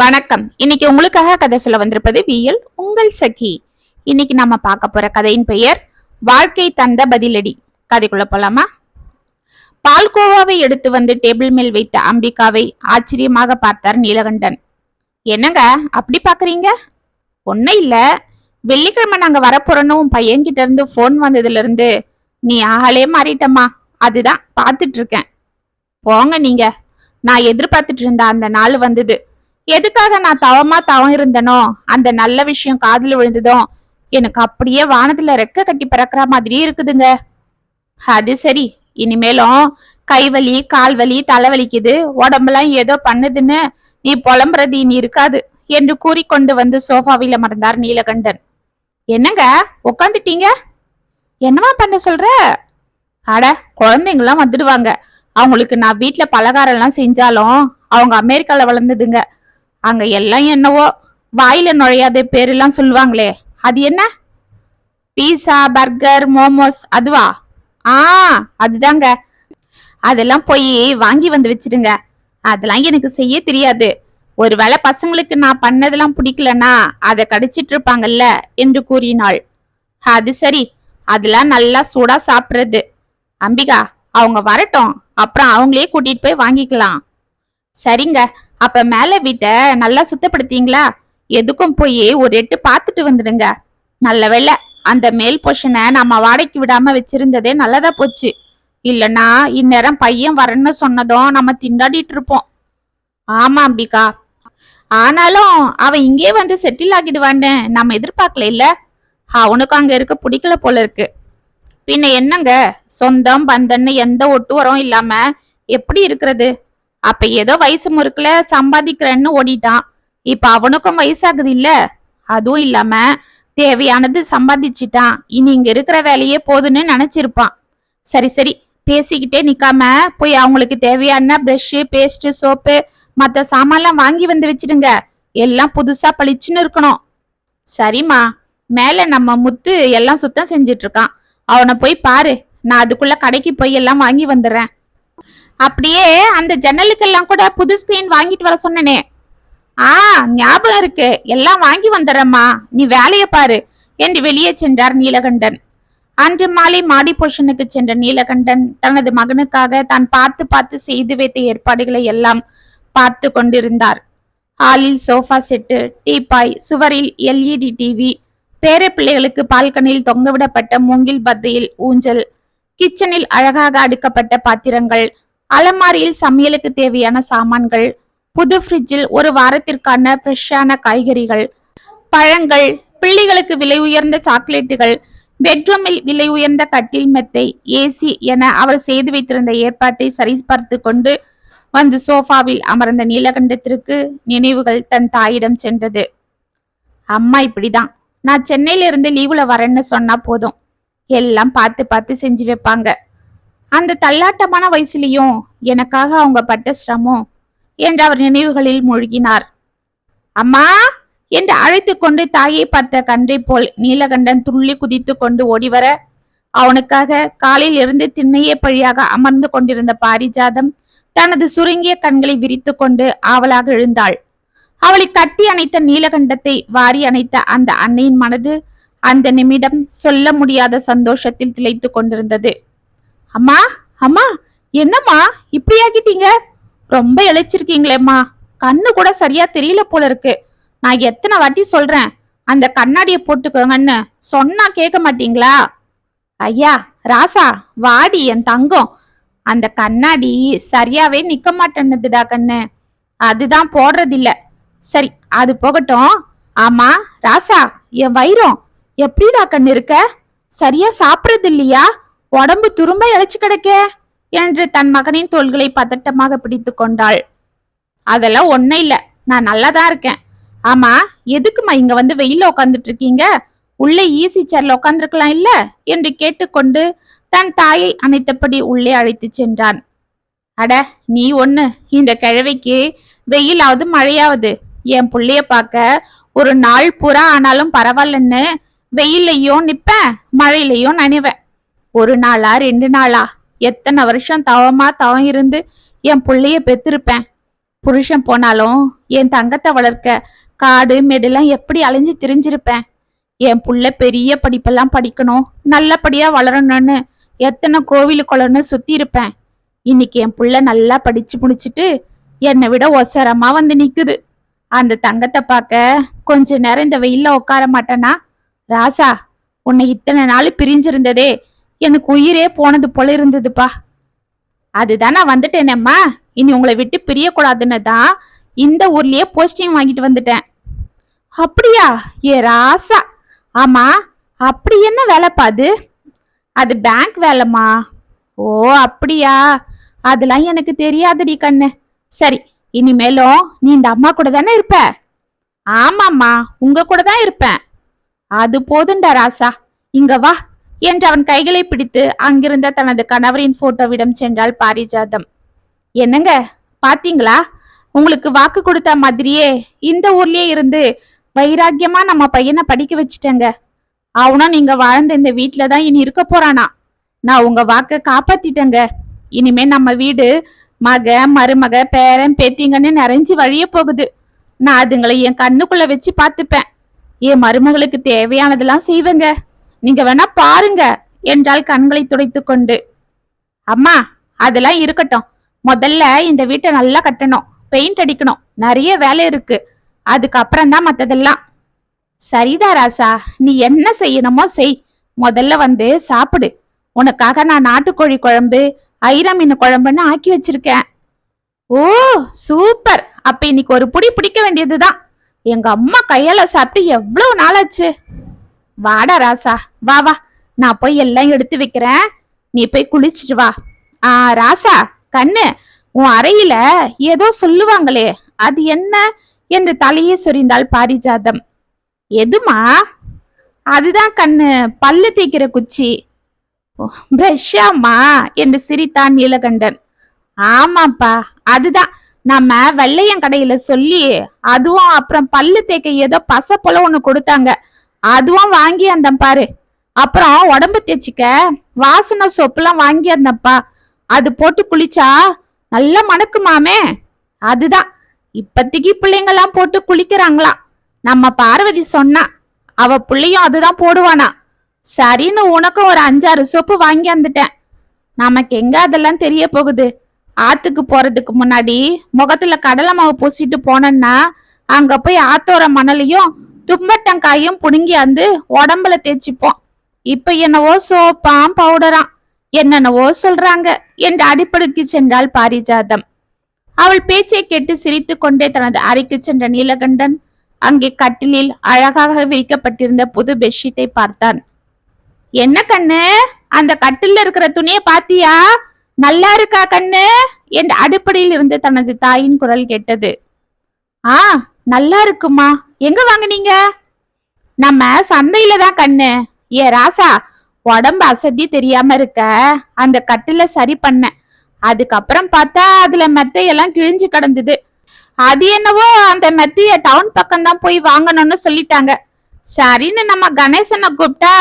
வணக்கம். இன்னைக்கு உங்களுக்காக கதை சொல்ல வந்திருப்பது வியல் உங்கள் சகி. இன்னைக்கு நாம பார்க்க போற கதையின் பெயர் வாழ்க்கை தந்த பதிலடி. கதைக்குள்ள போலாமா? பால்கோவாவை எடுத்து வந்து டேபிள் மேல் வைத்த அம்பிகாவை ஆச்சரியமாக பார்த்தார் நீலகண்டன். என்னங்க அப்படி பாக்குறீங்க ஒன்னும் இல்ல. வெள்ளிக்கிழமை நாங்க வரப்போறோன்னு உன் பையன்கிட்ட இருந்து போன் வந்ததுல இருந்து நீ ஆளே மாறிட்டம்மா. அதுதான் பார்த்துட்டு இருக்கேன். போங்க நீங்க. நான் எதிர்பார்த்துட்டு இருந்த அந்த நாள் வந்தது. எதுக்காக நான் தவமா தவம் இருந்தனோ அந்த நல்ல விஷயம் காதில் விழுந்ததும் எனக்கு அப்படியே வானத்துல ரெக்க கட்டி பறக்கிற மாதிரி இருக்குதுங்க. அது சரி இனிமேலும் கைவலி கால்வலி தலைவலிக்குது. உடம்பெல்லாம் ஏதோ பண்ணுதுன்னு நீ புலம்புறது இனி இருக்காது என்று கூறிக்கொண்டு வந்து சோஃபாவில் அமர்ந்தார் நீலகண்டன். என்னங்க உக்காந்துட்டீங்க? என்னவா பண்ண சொல்ற? அட குழந்தைங்களாம் வந்துடுவாங்க. அவங்களுக்கு நான் வீட்டில் பலகாரம் எல்லாம் செஞ்சாலும் அவங்க அமெரிக்கால வளர்ந்ததுங்க. அங்க எல்லாம் என்னவோ வாயில நுழையாத பேரெல்லாம் சொல்லுவாங்களே. அது என்ன? பீஸா பர்கர் மோமோஸ் அதுவா? ஆ அதுதாங்க. அதெல்லாம் போய் வாங்கி வந்து வச்சிடுங்க. அதெல்லாம் எனக்கு செய்ய தெரியாது. ஒருவேளை பசங்களுக்கு நான் பண்ணதெல்லாம் பிடிக்கலனா அதை கடிச்சிட்டு இருப்பாங்கல்ல என்று கூறினாள். அது சரி. அதெல்லாம் நல்லா சூடா சாப்பிடுறது. அம்பிகா அவங்க வரட்டும். அப்புறம் அவங்களே கூட்டிட்டு போய் வாங்கிக்கலாம். சரிங்க. அப்ப மேல வீட்டை நல்லா சுத்தப்படுத்தீங்களா? எதுக்கும் போய் ஒரு எட்டு பார்த்துட்டு வந்துடுங்க. நல்ல வேளை அந்த மேல் போஷனை நம்ம வாடகைக்கு விடாம வச்சிருந்ததே நல்லதா போச்சு. இல்லனா இந்நேரம் பையன் வரேன்னு சொன்னதும் நம்ம திண்டாடிட்டு இருப்போம். ஆமா அம்பிகா. ஆனாலும் அவன் இங்கே வந்து செட்டில் ஆகிடுவான்னு நம்ம எதிர்பார்க்கல இல்ல அவனுக்கு அங்க இருக்க பிடிக்கல போல இருக்கு. பின்ன என்னங்க? சொந்தம் பந்தன்னு எந்த ஒட்டு உரம் இல்லாம எப்படி இருக்கிறது? அப்ப ஏதோ வயசு முறுக்குல சம்பாதிக்கிறேன்னு ஓடிட்டான். இப்ப அவனுக்கும் வயசாகுது இல்ல அதுவும் இல்லாம தேவையானது சம்பாதிச்சிட்டான். இனி இங்க இருக்கிற வேலையே போதுன்னு நினைச்சிருப்பான். சரி சரி. பேசிக்கிட்டே நிக்காம போய் அவங்களுக்கு தேவையான பிரஷ் பேஸ்ட் சோப்பு மத்த சாமான்லாம் வாங்கி வந்து வச்சிடுங்க. எல்லாம் புதுசா பளிச்சுன்னு இருக்கணும். சரிம்மா. மேல நம்ம முத்து எல்லாம் சுத்தம் செஞ்சிட்டு இருக்கான். அவனை போய் பாரு. நான் அதுக்குள்ள கடைக்கு போய் எல்லாம் வாங்கி வந்துடுறேன். அப்படியே அந்த ஜன்னலுக்கெல்லாம் கூட புது ஸ்கிரீன் வாங்கிட்டு வர சொன்னனே. ஆ ஞாபகம் இருக்கு. எல்லாம் வாங்கி வந்துடுறேம்மா நீ வேலையை பாரு. என்று வெளியே சென்றார் நீலகண்டன். அன்று மாலை மாடி போஷனுக்கு சென்ற நீலகண்டன் தனது மகனுக்காக தான் பார்த்து பார்த்து செய்து வைத்த ஏற்பாடுகளை எல்லாம் பார்த்து கொண்டிருந்தார். ஹாலில் சோஃபா செட்டு டீபாய் சுவரில் எல்இடி டிவி பேர பிள்ளைகளுக்கு பால்கனியில் தொங்கவிடப்பட்ட மூங்கில் பத்தையில் ஊஞ்சல் கிச்சனில் அழகாக அடுக்கப்பட்ட பாத்திரங்கள் அலமாரியில் சமையலுக்கு தேவையான சாமான்கள் புது ஃப்ரிட்ஜில் ஒரு வாரத்திற்கான ஃப்ரெஷ்ஷான காய்கறிகள் பழங்கள் பிள்ளைகளுக்கு விலை உயர்ந்த சாக்லேட்டுகள் பெட்ரூமில் விலை உயர்ந்த கட்டில் மெத்தை ஏசி என அவர் செய்து வைத்திருந்த ஏற்பாட்டை சரிபார்த்து கொண்டு வந்து சோஃபாவில் அமர்ந்த நீலகண்டத்திற்கு நினைவுகள் தன் தாயிடம் சென்றது. அம்மா இப்படிதான். நான் சென்னையில இருந்து லீவுல வரேன்னு சொன்னா போதும். எல்லாம் பார்த்து பார்த்து செஞ்சு வைப்பாங்க. அந்த தள்ளாட்டமான வயசுலயும் எனக்காக அவங்க பட்ட சிரமம் என்று அவர் நினைவுகளில் மூழ்கினார். அம்மா என்று அழைத்து கொண்டு தாயை பார்த்த கன்றை போல் நீலகண்டன் துள்ளி குதித்து கொண்டு ஓடிவர அவனுக்காக காலில் இருந்து திண்ணையே பழியாக அமர்ந்து கொண்டிருந்த பாரிஜாதம் தனது சுருங்கிய கண்களை விரித்து கொண்டு ஆவலாக எழுந்தாள். அவளை கட்டி அணைத்த நீலகண்டத்தை வாரி அணைத்த அந்த அன்னையின் மனது அந்த நிமிடம் சொல்ல முடியாத சந்தோஷத்தில் திளைத்து கொண்டிருந்தது. அம்மா அம்மா என்னம்மா இப்படி ஆகிட்டீங்க ரொம்ப இழைச்சிருக்கீங்களேம்மா. கண்ணு கூட சரியா தெரியல போல இருக்கு. நான் எத்தனை வாட்டி சொல்றேன் அந்த கண்ணாடிய போட்டுக்கோங்கன்னு. சொன்னா கேட்க மாட்டீங்களா? ஐயா ராசா வாடி என் தங்கம். அந்த கண்ணாடி சரியாவே நிக்க மாட்டேன்னுதுடா கண்ணு. அதுதான் போடுறதில்ல. சரி அது போகட்டும். ஆமா ராசா என் வைரம் எப்படிடா கண்ணு இருக்க? சரியா சாப்பிட்றது இல்லையா உடம்பு துரும்ப இழைச்சு கிடக்கே என்று தன் மகனின் தோள்களை பதட்டமாக பிடித்து கொண்டாள். அதெல்லாம் ஒண்ணும் இல்ல. நான் நல்லாதான் இருக்கேன். ஆமா எதுக்குமா இங்க வந்து வெயில உட்காந்துட்டு இருக்கீங்க உள்ளே ஈசி சேர்ல உட்காந்துருக்கலாம் இல்ல? என்று கேட்டுக்கொண்டு தன் தாயை அணைத்தபடி உள்ளே அழைத்து சென்றான். அட நீ ஒண்ணு. இந்த கிழவைக்கு வெயிலாவது மழையாவது. என் புள்ளைய பார்க்க ஒரு நாள் புறா ஆனாலும் பரவாயில்லன்னு வெயிலையும் நிப்பேன் மழையிலையும் நனைவேன். ஒரு நாளா ரெண்டு நாளா? எத்தனை வருஷம் தவமா தவம் இருந்து என் பிள்ளைய பெத்திருப்பேன்? புருஷன் போனாலும் என் தங்கத்தை வளர்க்க காடு மெடெல்லாம் எப்படி அலைஞ்சு திரிஞ்சிருப்பேன்? என் புள்ள பெரிய படிப்பெல்லாம் படிக்கணும் நல்லபடியா வளரணும்னு எத்தனை கோவில் குளம்னு சுத்தி இருப்பேன். இன்னைக்கு என் புள்ள நல்லா படிச்சு முடிச்சிட்டு என்னை விட ஒசரமா வந்து நிக்குது. அந்த தங்கத்தை பார்க்க கொஞ்ச நேரம் இந்த வெயில்ல உட்கார மாட்டேனா? ராசா உன்னை இத்தனை நாள் பிரிஞ்சிருந்ததே எனக்கு உயிரே போனது போல இருந்ததுப்பா. அதுதான் நான் வந்துட்டேனேம்மா. இனி உங்களை விட்டு பிரியக்கூடாதுன்னு தான் இந்த ஊர்லயே போஸ்டிங் வாங்கிட்டு வந்துட்டேன். அப்படியா? ஏ ராசா. ஆமா அப்படி என்ன வேலைப்பா அது? அது பேங்க் வேலைம்மா. ஓ அப்படியா? அதெல்லாம் எனக்கு தெரியாதுடி கண்ணு. சரி இனிமேலும் நீ இந்த அம்மா கூட தானே இருப்ப? ஆமாம்மா உங்க கூட தான் இருப்பேன். அது போதுண்டா ராசா. இங்க வா. என்று அவன் கைகளை பிடித்து அங்கிருந்த தனது கணவரின் போட்டோவிடம் சென்றாள் பாரிஜாதம். என்னங்க? பாத்தீங்களா? உங்களுக்கு வாக்கு கொடுத்த மாதிரியே இந்த ஊர்லயே இருந்து வைராக்கியமா நம்ம பையனை படிக்க வச்சுட்டேங்க. அவனும் நீங்க வாழ்ந்த இந்த வீட்டுல தான் இனி இருக்க போறானா? நான் உங்க வாக்க காப்பாத்திட்டேங்க. இனிமே நம்ம வீடு மக மருமக பேரன் பேத்திங்கன்னு நிறைஞ்சு வழிய போகுது. நான் அதுங்களை என் கண்ணுக்குள்ள வச்சு பார்த்துப்பேன். என் மருமகளுக்கு தேவையானதெல்லாம் செய்வேங்க. நீங்க வேணா பாருங்க என்றால் கண்களை துடைத்து கொண்டு. அம்மா அதெல்லாம் இருக்கட்டும். முதல்ல இந்த வீட்டை நல்லா கட்டணும். பெயிண்ட் அடிக்கணும். நிறைய வேலை இருக்கு. அதுக்கப்புறம் தான் மத்ததெல்லாம். சரிடா ராசா நீ என்ன செய்யணுமோ செய். முதல்ல வந்து சாப்பிடு. உனக்காக நான் நாட்டுக்கோழி குழம்பு ஐரா மீன் குழம்புன்னு ஆக்கி வச்சிருக்கேன். Oh super. அப்ப இன்னைக்கு ஒரு புடி பிடிக்க வேண்டியதுதான். எங்க அம்மா கையால சாப்பிட்டு எவ்வளவு நாளாச்சு. வாடா ராசா வா வா. நான் போய் எல்லாம் எடுத்து வைக்கிறேன். நீ போய் குளிச்சிட்டு வா. ஆ ராசா கண்ணு உன் அறையில ஏதோ சொல்லுவாங்களே அது என்ன என்று தலையே சொரிந்தாள் பாரிஜாதம். எதுமா? அதுதான் கண்ணு பல்லு தேய்க்கிற குச்சி. ஓ, என்று சிரித்தான் நீலகண்டன். ஆமாப்பா அதுதான். நம்ம வெள்ளையன் கடையில சொல்லி அதுவும் அப்புறம் பல்லு தேய்க்க ஏதோ பச போல ஒண்ணு கொடுத்தாங்க. அதுவும் வாங்கி இருந்தேன் பாரு. அப்புறம் உடம்பு தேய்ச்சிக்க வாசனை சோப்புலாம் வாங்கி இருந்தப்பா அது போட்டு குளிச்சா நல்லா மணக்குமாமே அதுதான். இப்பத்திக்கு பிள்ளைங்கெல்லாம் போட்டு குளிக்கிறாங்களாம் நம்ம பார்வதி சொன்னா அவ பிள்ளையும் அதுதான் போடுவானா. சரின்னு உனக்கும் ஒரு அஞ்சாறு சோப்பு வாங்கி வந்துட்டேன். நமக்கு எங்க அதெல்லாம் தெரிய போகுது? ஆத்துக்கு போறதுக்கு முன்னாடி முகத்துல கடலை மாவு பூசிட்டு போனேன்னா அங்க போய் ஆத்தோர மணலையும் தும்பட்டங்காயும் புடுங்கி வந்து உடம்புல தேய்ச்சிப்போம். இப்ப என்னவோ சோப்பாம் பவுடராம். என்னென்னவோ சொல்றாங்க. என்று அடிப்படுக்கு சென்றாள் பாரிஜாதம். அவள் பேச்சை கேட்டு சிரித்து கொண்டே தனது அறைக்கு சென்ற நீலகண்டன் அங்கே கட்டிலில் அழகாக வைக்கப்பட்டிருந்த புது பெட்ஷீட்டை பார்த்தான். என்ன கண்ணு? அந்த கட்டில இருக்கிற துணியை பாத்தியா நல்லா இருக்கா கண்ணு? என்று அடிப்படையில் இருந்து தனது தாயின் குரல் கேட்டது. ஆ நல்லா இருக்குமா? எங்க வாங்குனீங்க? நம்ம சந்தையில தான் கண்ணு. ஏ ராசா உடம்பு அசதி தெரியாம இருக்க. அந்த கட்டில சரி பண்ணேன் அதுக்கப்புறம் பார்த்தா அதுல மெத்தையெல்லாம் கிழிஞ்சு கிடந்தது. அது என்னவோ அந்த மெத்தைய டவுன் பக்கம் தான் போய் வாங்கணும்னு சொல்லிட்டாங்க. சரின்னு நம்ம கணேசனை கூப்பிட்டா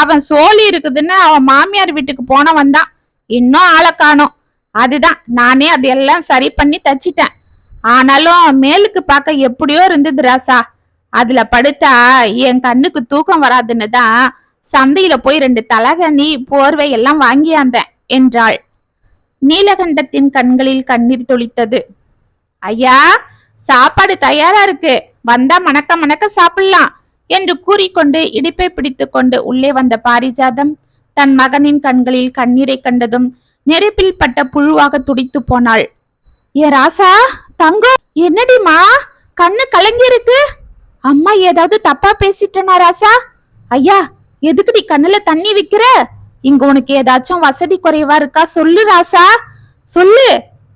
அவன் சோழி இருக்குதுன்னு அவன் மாமியார் வீட்டுக்கு போனவன் தான். இன்னும் ஆளை காணும். அதுதான் நானே அதெல்லாம் சரி பண்ணி தச்சிட்டேன். ஆனாலும் மேலுக்கு பார்க்க எப்படியோ இருந்தது ராசா. அதுல படுத்தா என் கண்ணுக்கு தூக்கம் வராதுன்னு தான் சந்தையில போய் ரெண்டு தலகணி போர்வை எல்லாம் வாங்கியாந்தேன் என்றாள். நீலகண்டத்தின் கண்களில் கண்ணீர் துளித்தது. ஐயா சாப்பாடு தயாரா இருக்கு. வந்தா மணக்க மணக்க சாப்பிடலாம் என்று கூறிக்கொண்டு இடுப்பை பிடித்துக்கொண்டு உள்ளே வந்த பாரிஜாதம் தன் மகனின் கண்களில் கண்ணீரை கண்டதும் நெருப்பில் பட்ட புழுவாக துடித்து போனாள். ஏ ராசா தங்கம் என்னடிமா கண்ணு கலங்கி இருக்கு. அம்மா ஏதாவது தப்பா பேசிட்டனா ராசா? ஐயா எதுக்குடி கண்ணுல தண்ணி விக்கிற? இங்க உனக்கு ஏதாச்சும் வசதி குறைவா இருக்கா சொல்லு ராசா. சொல்லு.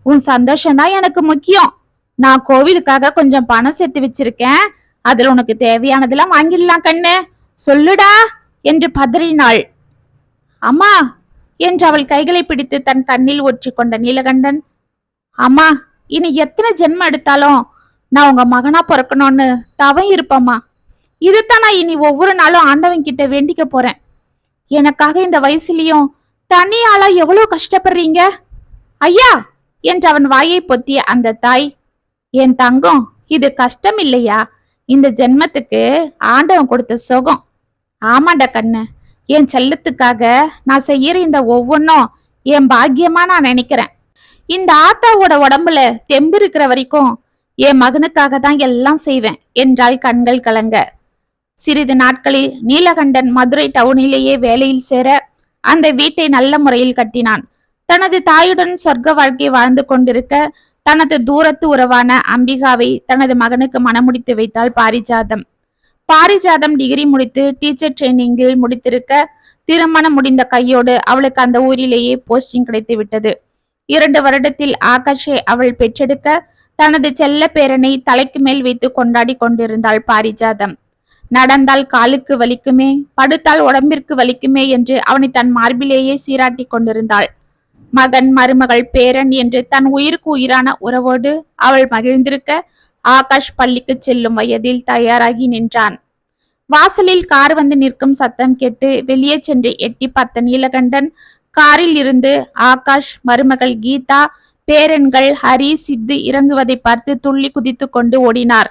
உன் சந்தோஷம் தான் எனக்கு முக்கியம். நான் கோவிலுக்காக கொஞ்சம் பணம் சேர்த்து வச்சிருக்கேன். அதுல உனக்கு தேவையானதெல்லாம் வாங்கிடலாம் கண்ணு. சொல்லுடா என்று பதறினாள். அம்மா என்று அவள் கைகளை பிடித்து தன் கண்ணில் ஒற்றி கொண்ட நீலகண்டன். அம்மா இனி எத்தனை ஜென்மம் எடுத்தாலும் நான் உங்க மகனா பிறக்கணும்னு தவம் இருப்பம்மா. இதுதான் நான் இனி ஒவ்வொரு நாளும் ஆண்டவன் கிட்ட வேண்டிக்க போறேன். எனக்காக இந்த வயசுலயும் தனி எவ்வளவு கஷ்டப்படுறீங்க? ஐயா! என்று அவன் வாயை பொத்திய அந்த தாய் என் தங்கம் இது கஷ்டம் இல்லையா? இந்த ஜென்மத்துக்கு ஆண்டவன் கொடுத்த சுகம். ஆமாண்டா கண்ணு என் செல்லத்துக்காக நான் செய்யற இந்த ஒவ்வொன்றும் என் பாக்கியமா நான் நினைக்கிறேன். இந்த ஆத்தாவோட உடம்புல தெம்பு இருக்கிற வரைக்கும் என் மகனுக்காக தான் எல்லாம் செய்வேன் என்றாள் கண்கள் கலங்க. சிறிது நாட்களில் நீலகண்டன் மதுரை டவுனிலேயே வேலையில் சேர அந்த வீட்டை நல்ல முறையில் கட்டினான். தனது தாயுடன் சொர்க்க வாழ்க்கை வாழ்ந்து கொண்டிருக்க தனது தூரத்து உறவான அம்பிகாவை தனது மகனுக்கு மணமுடித்து வைத்தாள் பாரிஜாதம். பாரிஜாதம் டிகிரி முடித்து டீச்சர் ட்ரைனிங்கில் முடித்திருக்க திருமணம் முடிந்த கையோடு அவளுக்கு அந்த ஊரிலேயே போஸ்டிங் கிடைத்து விட்டது. இரண்டு வருடத்தில் ஆகாஷை அவள் பெற்றெடுக்க தனது செல்ல பேரனை தலைக்கு மேல் வைத்து கொண்டாடி கொண்டிருந்தாள் பாரிஜாதம். நடந்தால் காலுக்கு வலிக்குமே படுத்தால் உடம்பிற்கு வலிக்குமே என்று அவனை தன் மார்பிலேயே சீராட்டி கொண்டிருந்தாள். மகன் மருமகள் பேரன் என்று தன் உயிருக்கு உயிரான உறவோடு அவள் மகிழ்ந்திருக்க ஆகாஷ் பள்ளிக்கு செல்லும் வயதில் தயாராகி நின்றான். வாசலில் கார் வந்து நிற்கும் சத்தம் கேட்டு வெளியே சென்று எட்டி பார்த்த நீலகண்டன் காரில் இருந்து ஆகாஷ் மருமகள் கீதா பேரன்கள் ஹரி சித்து இறங்குவதை பார்த்து துள்ளி குதித்து கொண்டு ஓடினார்.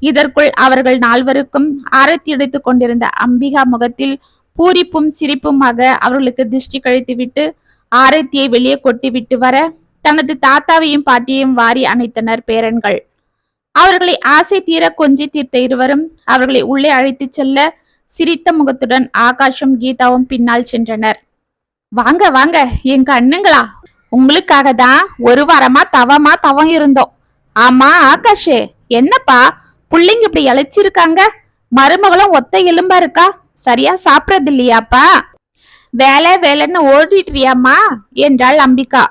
இதற்குள் அவர்கள் நால்வருக்கும் ஆரத்தி எடுத்துக் கொண்டிருந்த அம்பிகா முகத்தில் பூரிப்பும் சிரிப்புமாக அவர்களுக்கு திருஷ்டி கழித்துவிட்டு ஆரத்தியை வெளியே கொட்டிவிட்டு வர தனது தாத்தாவையும் பாட்டியையும் வாரி அணைத்தனர் பேரன்கள். அவர்களை ஆசை தீர கொஞ்சி தீர்த்த இருவரும் அவர்களை உள்ளே அழைத்துச் செல்ல சிரித்த முகத்துடன் ஆகாஷும் கீதாவும் பின்னால் சென்றனர். வாங்க வாங்க எங்க அண்ணுங்களா? உங்களுக்காக தான் ஒரு வாரமா தவமா தவம் இருந்தோம். ஆமா ஆகாஷே என்னப்பா? புள்ளைங்க இப்படி இழைச்சிருக்காங்க மருமகளும் ஒத்த எலும்பா இருக்கா? சரியா சாப்பிடறது இல்லையாப்பா வேலை வேலைன்னு ஓடிட்டுறியாமா என்றாள் அம்பிகா.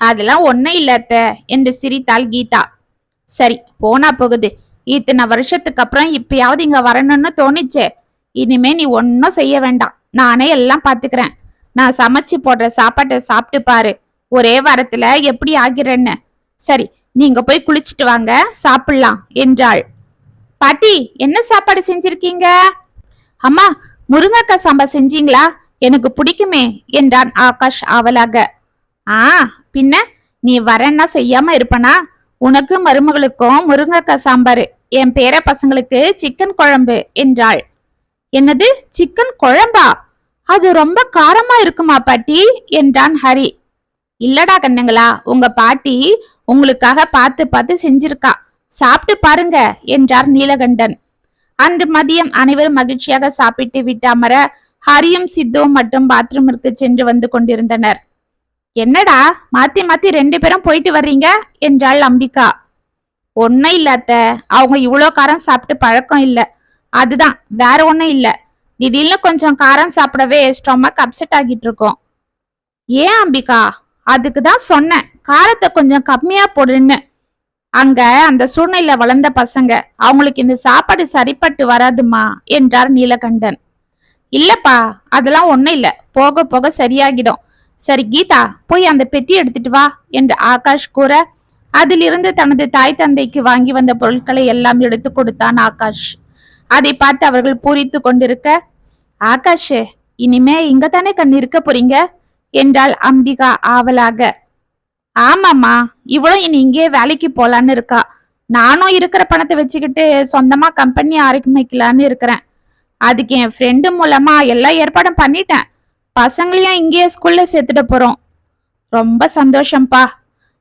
அதெல்லாம் ஒன்னும் இல்லாத்த என்று சிரித்தாள் கீதா. சரி போனா போகுது. இத்தனை வருஷத்துக்கு அப்புறம் இப்பயாவது இங்க வரணும்னு தோணுச்சே. இனிமே நீ ஒன்னும் செய்ய வேண்டாம். நானே எல்லாம் பாத்துக்கிறேன். நான் சமைச்சு போடுற சாப்பாட்டை சாப்பிட்டு பாரு. ஒரே வாரத்துல எப்படி ஆகிறேன்னு. சரி நீங்க போய் குளிச்சிட்டு வாங்க சாப்பிடலாம் என்றாள். பாட்டி என்ன சாப்பாடு செஞ்சிருக்கீங்க? அம்மா முருங்கக்காய் சாம்பார் செஞ்சீங்களா? எனக்கு பிடிக்குமே என்றான் ஆகாஷ் ஆவலாக. ஆ பின்ன நீ வரன்னா செய்யாம இருப்பனா? உனக்கு மருமகளுக்கும் முருங்கக்காய் சாம்பார் என் பேர பசங்களுக்கு சிக்கன் குழம்பு என்றாள். என்னது சிக்கன் குழம்பா? அது ரொம்ப காரமா இருக்குமா பாட்டி? என்றான் ஹரி. இல்லடா கண்ணுங்களா உங்க பாட்டி உங்களுக்காக பார்த்து பார்த்து செஞ்சிருக்கா. சாப்பிட்டு பாருங்க என்றார் நீலகண்டன். அன்று மதியம் அனைவரும் மகிழ்ச்சியாக சாப்பிட்டு விட்டு அமர ஹரியும் சித்துவும் மட்டும் பாத்ரூமிற்கு சென்று வந்து கொண்டிருந்தனர். என்னடா மாத்தி மாத்தி ரெண்டு பேரும் போயிட்டு வர்றீங்க என்றாள் அம்பிகா. ஒன்னும் இல்லாத்த அவங்க இவ்வளோ காரம் சாப்பிட்டு பழக்கம் இல்ல. அதுதான் வேற ஒன்றும் இல்ல. திடீர்னு கொஞ்சம் காரம் சாப்பிடவே ஸ்டொமக் அப்செட் ஆகிட்டு இருக்கோம். ஏன் அம்பிகா அதுக்கு தான் சொன்னேன். காரத்தை கொஞ்சம் கம்மியா போடுன்னு. அங்க அந்த சூழ்நிலை வளர்ந்த பசங்க அவங்களுக்கு இந்த சாப்பாடு சரிப்பட்டு வராதுமா என்றார் நீலகண்டன். இல்லப்பா அதெல்லாம் ஒண்ணும் இல்ல. போக போக சரியாகிடும். சரி கீதா போய் அந்த பெட்டி எடுத்துட்டு வா என்று ஆகாஷ் கூற அதிலிருந்து தனது தாய் தந்தைக்கு வாங்கி வந்த பொருட்களை எல்லாம் எடுத்து கொடுத்தான் ஆகாஷ். அதை பார்த்து அவர்கள் பூரித்து கொண்டிருக்க ஆகாஷ் இனிமே இங்க தானே கண் இருக்க போறீங்க? என்றாள் அம்பிகா ஆவலாக. ஆமாம்மா இவளும் இனி இங்கே வேலைக்கு போலான்னு இருக்கா. நானும் இருக்கிற பணத்தை வச்சுக்கிட்டு சொந்தமா கம்பெனி ஆரம்பிக்கலான்னு இருக்கிறேன். அதுக்கு என் ஃப்ரெண்டு மூலமா எல்லா ஏற்பாடும் பண்ணிட்டேன். பசங்களையும் இங்கேயே ஸ்கூல்ல சேர்த்துட்டு போறோம். ரொம்ப சந்தோஷம்ப்பா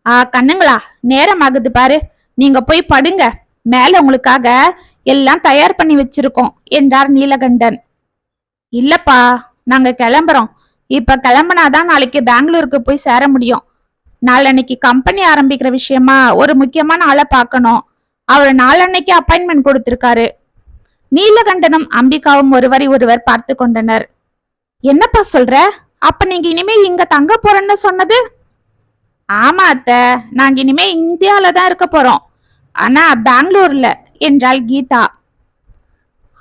ஆ கண்ணுங்களா நேரம் ஆகுது பாரு. நீங்க போய் படுங்க. மேல உங்களுக்காக எல்லாம் தயார் பண்ணி வச்சிருக்கோம் என்றார் நீலகண்டன். இல்லப்பா நாங்க கிளம்புறோம். இப்ப கிளம்புனாதான் நாளைக்கு பெங்களூருக்கு போய் சேர முடியும். நாளன்னைக்கு கம்பெனி ஆரம்பிக்கிற விஷயமா ஒரு முக்கியமான ஆளை பார்க்கணும். அவர் நாளன்னைக்கு அப்பாயின்மெண்ட் கொடுத்திருக்காரு. நீலகண்டனும் அம்பிகாவும் ஒருவரை ஒருவர் பார்த்து கொண்டனர். என்னப்பா சொல்ற? அப்ப நீங்க இனிமே இங்க தங்க போறேன்னு சொன்னது? ஆமா அத்த நாங்க இனிமே இந்தியால தான் இருக்க போறோம். ஆனா பெங்களூர்ல என்றாள் கீதா.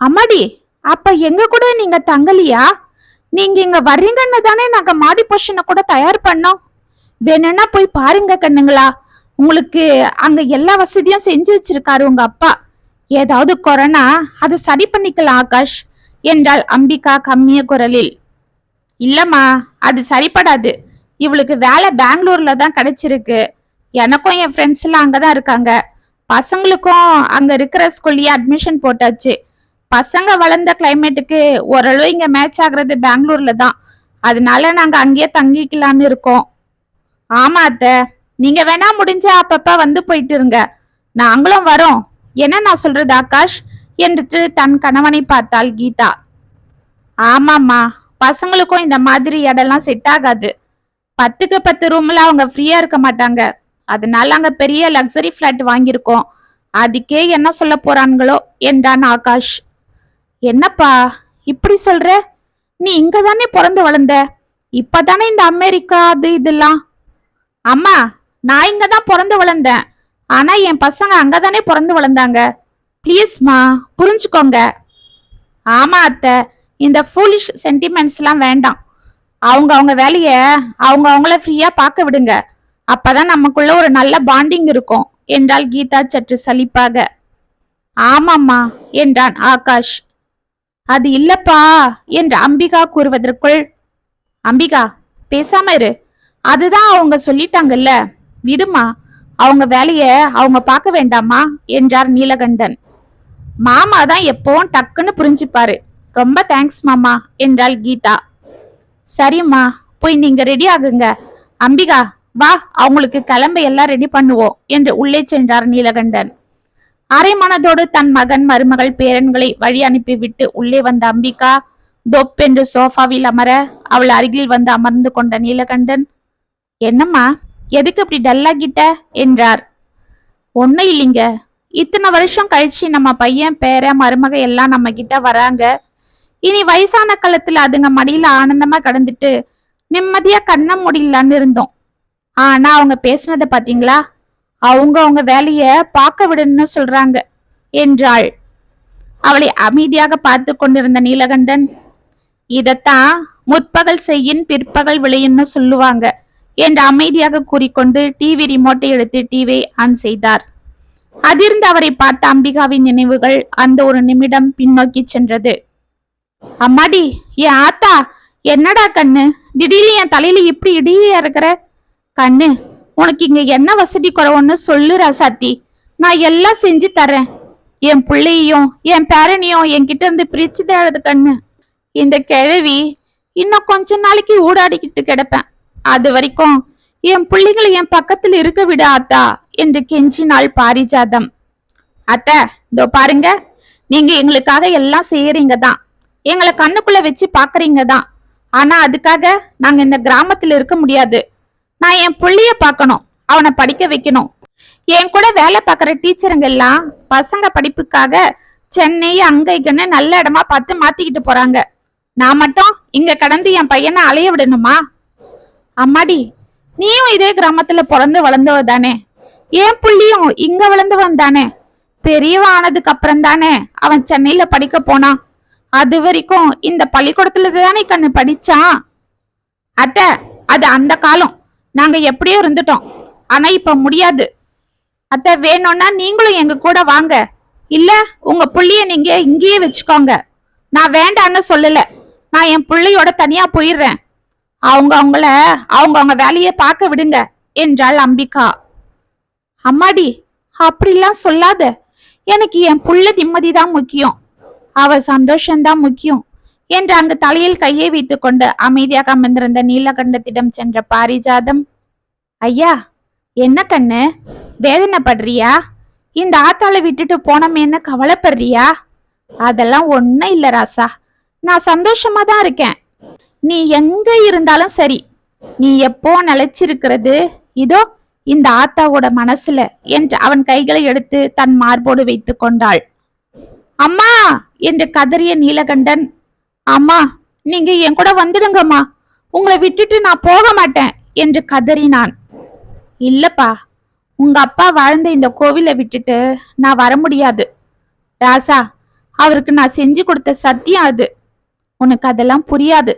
அம்மாடி அப்ப எங்க கூட நீங்க தங்கலியா? நீங்க இங்க வர்றீங்கன்னு தானே நாங்க மாடி போஷனை கூட தயார் பண்ணோம். வேணும்னா போய் பாருங்க கண்ணுங்களா. உங்களுக்கு அங்க எல்லா வசதியும் செஞ்சு வச்சிருக்காரு உங்க அப்பா. ஏதாவது கொரோனா அதை சரி பண்ணிக்கலாம் ஆகாஷ் என்றாள் அம்பிகா கம்மிய குரலில். இல்லம்மா அது சரிப்படாது. இவளுக்கு வேலை பெங்களூர்ல தான் கிடைச்சிருக்கு. எனக்கும் என் ஃப்ரெண்ட்ஸ் எல்லாம் அங்கதான் இருக்காங்க. பசங்களுக்கும் அங்க இருக்கிற ஸ்கூல்லயே அட்மிஷன் போட்டாச்சு. பசங்க வளர்ந்த கிளைமேட்டுக்கு ஓரளவு இங்க மேட்ச் ஆகுறது பெங்களூர்ல தான். அதனால நாங்க அங்கேயே தங்கிக்கலான்னு இருக்கோம். ஆமா அத்த. நீங்க வேணா முடிஞ்சா அப்பப்ப வந்து போயிட்டு இருங்க. நாங்களும் வரோம். என்ன நான் சொல்றது ஆகாஷ்? என்று தன் கணவனை பார்த்தாள் கீதா. ஆமாம்மா. பசங்களுக்கும் இந்த மாதிரி இடம்லாம் செட் ஆகாது. பத்துக்கு பத்து ரூம்ல அவங்க ஃப்ரீயா இருக்க மாட்டாங்க. அதனால அங்க பெரிய லக்ஸரி ஃபிளாட் வாங்கியிருக்கோம். அதுக்கே என்ன சொல்ல போறாங்களோ என்றான் ஆகாஷ். என்னப்பா இப்படி சொல்ற? நீ இங்க தானே பிறந்து வளர்ந்த? இப்பதானே இந்த அமெரிக்கா அது இதெல்லாம்? அம்மா நான் இங்க தான் பிறந்து வளர்ந்தேன். ஆனா என் பசங்க அங்கதானே பிறந்து வளர்ந்தாங்க. ப்ளீஸ்மா புரிஞ்சுக்கோங்க. ஆமா அத்தை. இந்த ஃபூலிஷ் சென்டிமெண்ட்ஸ்லாம் வேண்டாம். அவங்க அவங்க வேலைய அவங்க அவங்கள ஃப்ரீயா பார்க்க விடுங்க. அப்பதான் நமக்குள்ள ஒரு நல்ல பாண்டிங் இருக்கும். என்றாள் கீதா சற்று சலிப்பாக. ஆமாம்மா என்றான் ஆகாஷ். அது இல்லப்பா என்று அம்பிகா கூறுவதற்குள் அம்பிகா பேசாம இரு. அதுதான் அவங்க சொல்லிட்டாங்கல்ல. விடுமா அவங்க வேலைய அவங்க பார்க்க வேண்டாமா என்றார் நீலகண்டன். மாமா தான் எப்பவும் டக்குன்னு புரிஞ்சுப்பாரு. ரொம்ப தேங்க்ஸ் மாமா என்றாள் கீதா. சரிம்மா போய் நீங்க ரெடி ஆகுங்க. அம்பிகா வா அவங்களுக்கு கிளம்ப எல்லாம் ரெடி பண்ணுவோம் என்று உள்ளே சென்றார் நீலகண்டன். அரைமனதோடு தன் மகன் மருமகள் பேரன்களை வழி அனுப்பிவிட்டு உள்ளே வந்த அம்பிகா தொப் என்று சோஃபாவில் அமர அவள் அருகில் வந்து அமர்ந்து கொண்ட நீலகண்டன் என்னம்மா எதுக்கு இப்படி டல்லாகிட்ட என்றார். ஒன்னும் இல்லைங்க. இத்தனை வருஷம் கழிச்சு நம்ம பையன் பேர மருமக எல்லாம் நம்ம கிட்ட வராங்க. இனி வயசான காலத்துல அதுங்க மடியில ஆனந்தமா கடந்துட்டு நிம்மதியா கண்ண முடியலான்னு இருந்தோம். ஆனா அவங்க பேசுனதை பாத்தீங்களா? அவங்க அவங்க வேலைய பார்க்க விடணும்னு சொல்றாங்க என்றாள். அவளை அமைதியாக பார்த்து கொண்டிருந்த நீலகண்டன் இதத்தான் முற்பகல் செய்யின் பிற்பகல் விளையும்னு சொல்லுவாங்க என்று அமைதியாக கூறிக்கொண்டு டிவி ரிமோட்டை எடுத்து டிவியை ஆன் செய்தார். அதிர்ந்து அவரை பார்த்த அம்பிகாவின் நினைவுகள் அந்த ஒரு நிமிடம் பின்னோக்கி சென்றது. அம்மாடி ஏ ஆத்தா என்னடா கண்ணு? திடீர்னு என் தலையில இப்படி இடியே இருக்கிற கண்ணு உனக்கு இங்க என்ன வசதி குறவுன்னு சொல்லு சாத்தி நான் எல்லாம் செஞ்சு தரேன் என் பிள்ளையும் என் பேரனையும் என்கிட்ட இருந்து பிரிச்சு தேடுறது கண்ணு. இந்த கிழவி இன்னும் கொஞ்ச நாளைக்கு ஊடாடிக்கிட்டு கிடப்பேன். அது வரைக்கும் என் பிள்ளைகளை என் பக்கத்தில் இருக்க விடு ஆத்தா என்று கெஞ்சினாள் பாரிஜாதம். அத்த இதோ பாருங்க. நீங்க எங்களுக்காக எல்லாம் செய்யறீங்க தான் எங்களை கண்ணுக்குள்ள வச்சு பாக்குறீங்க தான் ஆனா அதுக்காக நாங்க இந்த கிராமத்துல இருக்க முடியாது. நான் என் புள்ளிய பார்க்கணும். அவனை படிக்க வைக்கணும். என் கூட வேலை பார்க்குற டீச்சருங்க எல்லாம் பசங்க படிப்புக்காக சென்னை அங்க இங்கன்னு நல்ல இடமா பார்த்து மாத்திக்கிட்டு போறாங்க. நான் மட்டும் இங்க கடந்து என் பையனை அலைய விடணுமா? அம்மாடி நீயும் இதே கிராமத்துல பிறந்து வளர்ந்தவ தானே. என் புள்ளியும் இங்க வளர்ந்தவன் தானே. பெரியவன் ஆனதுக்கு அப்புறம் தானே அவன் சென்னையில படிக்க போனான். அது வரைக்கும் இந்த பள்ளிக்கூடத்துல தானே கண்ணு படிச்சான்? அத்த அது அந்த காலம். நாங்க எப்படியோ இருந்துட்டோம். ஆனா இப்ப முடியாது. அத்த வேணும்னா நீங்களும் எங்க கூட வாங்க. இல்ல உங்க புள்ளிய நீங்க இங்கேயே வச்சுக்கோங்க. நான் வேண்டான்னு சொல்லல. நான் என் பிள்ளையோட தனியா போயிடுறேன். அவங்க அவங்கள அவங்க அவங்க வேலையை பார்க்க விடுங்க என்றாள் அம்பிகா. அம்மாடி அப்படிலாம் சொல்லாத. எனக்கு என் புள்ள நிம்மதி தான் முக்கியம். அவ சந்தோஷம்தான் முக்கியம். என்று அங்கு தலையில் கையை வைத்துக் கொண்டு அமைதியாக அமர்ந்திருந்த நீலகண்டத்திடம் சென்ற பாரிஜாதம் ஐயா என்ன கண்ணு? வேதனைப்படுறியா? இந்த ஆத்தாளை விட்டுட்டு போனமேன்னு கவலைப்படுறியா? அதெல்லாம் ஒன்றும் இல்லை ராசா. நான் சந்தோஷமா தான் இருக்கேன். நீ எங்க இருந்தாலும் சரி. நீ எப்போ நிலைச்சிருக்கிறது? இதோ இந்த ஆத்தாவோட மனசுல என்று அவன் கைகளை எடுத்து தன் மார்போடு வைத்து கொண்டாள். அம்மா! என்று கதறிய நீலகண்டன் அம்மா நீங்க என் கூட வந்துடுங்கம்மா. உங்களை விட்டுட்டு நான் போக மாட்டேன் என்று கதறினான். இல்லப்பா உங்க அப்பா வாழ்ந்த இந்த கோவிலை விட்டுட்டு நான் வர முடியாது. ராசா அவருக்கு நான் செஞ்சு கொடுத்த சத்தியம் அது. உனக்கு அதெல்லாம் புரியாது.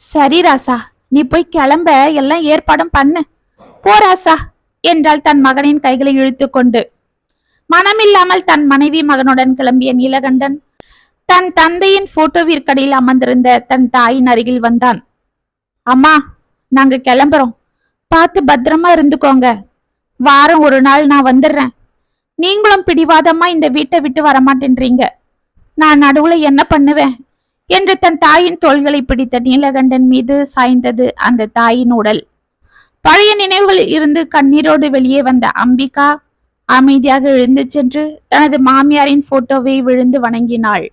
சரி ராசா நீ போய் கிளம்ப எல்லாம் ஏற்பாடும் பண்ணு. போ ராசா என்றால் தன் மகனின் கைகளை இழுத்து கொண்டு மனமில்லாமல் தன் மனைவி மகனுடன் கிளம்பிய நீலகண்டன் தன் தந்தையின் போட்டோவிற்கடையில் அமர்ந்திருந்த தன் தாயின் அருகில் வந்தான். அம்மா நாங்க கிளம்புறோம். பார்த்து பத்திரமா இருந்துக்கோங்க. வாரம் ஒரு நாள் நான் வந்துடுறேன். நீங்களும் பிடிவாதமா இந்த வீட்டை விட்டு வரமாட்டேன்றீங்க. நான் நடுவுல என்ன பண்ணுவேன்? என்று தன் தாயின் தோள்களை பிடித்த நீலகண்டன் மீது சாய்ந்தது அந்த தாயின் உடல். பழைய நினைவுகளில் இருந்து கண்ணீரோடு வெளியே வந்த அம்பிகா அமைதியாக எழுந்து சென்று தனது மாமியாரின் போட்டோவை விழுந்து வணங்கினாள்.